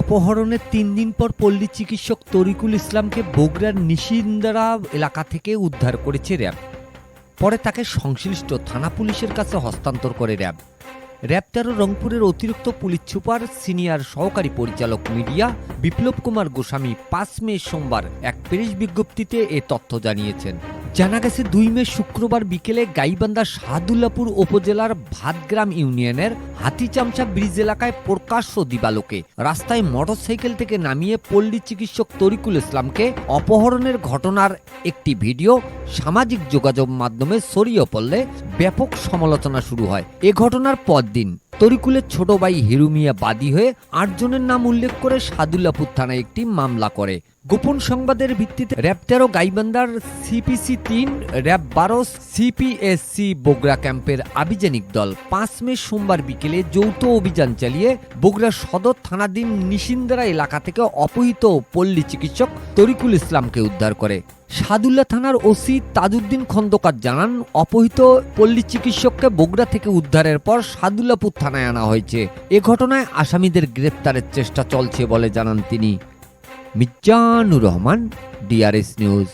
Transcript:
অপহরণের তিন দিন পর পল্লী চিকিৎসক তরিকুল ইসলামকে বগুড়ার নিশিন্দারা এলাকা থেকে উদ্ধার করেছে র্যাব। পরে তাকে সংশ্লিষ্ট থানা পুলিশের কাছে হস্তান্তর করে র্যাব। র্যাব তেরো রংপুরের অতিরিক্ত পুলিশ সুপার, সিনিয়র সহকারী পরিচালক মিডিয়া বিপ্লব কুমার গোস্বামী পাঁচ মে সোমবার এক প্রেস বিজ্ঞপ্তিতে এ তথ্য জানিয়েছেন। জানা গেছে দুই মে শুক্রবার বিকেলে গাইবান্ধা শাহদুল্লাপুর উপজেলার ভাতগ্রাম ইউনিয়নের হাতিচামচা ব্রিজ এলাকায় প্রকাশ্য দিবালোকে রাস্তায় মোটরসাইকেল থেকে নামিয়ে পল্লী চিকিৎসক তরিকুল ইসলামকে অপহরণের ঘটনার একটি ভিডিও সামাজিক যোগাযোগ মাধ্যমে ছড়িয়ে পড়লে ব্যাপক সমালোচনা শুরু হয়। এ ঘটনার পরদিন তরিকুলের ছোট ভাই হিরুমিয়া বাদী হয়ে আটজনের নাম উল্লেখ করে সাদুল্লাপুর থানায় একটি মামলা করে। গোপন সংবাদের ভিত্তিতে র্যাব তেরো গাইবান্ধার সিপিসি তিন, র্যাব বারো সিপিএসসি বগুড়া ক্যাম্পের আভিযানিক দল পাঁচ মে সোমবার বিকেলে যৌথ অভিযান চালিয়ে বগুড়া সদর থানাধীন নিশিন্দারা এলাকা থেকে অপহৃত পল্লী চিকিৎসক তরিকুল ইসলামকে উদ্ধার করে। সাদুল্লা থানার ওসি তাজুদ্দিন খন্দকার জানান, অপহৃত পল্লী চিকিৎসককে বগুড়া থেকে উদ্ধারের পর সাদুল্লাপুর থানায় আনা হয়েছে। এ ঘটনায় আসামিদের গ্রেপ্তারের চেষ্টা চলছে বলে জানান তিনি। Mizanur Rahman, DRS news.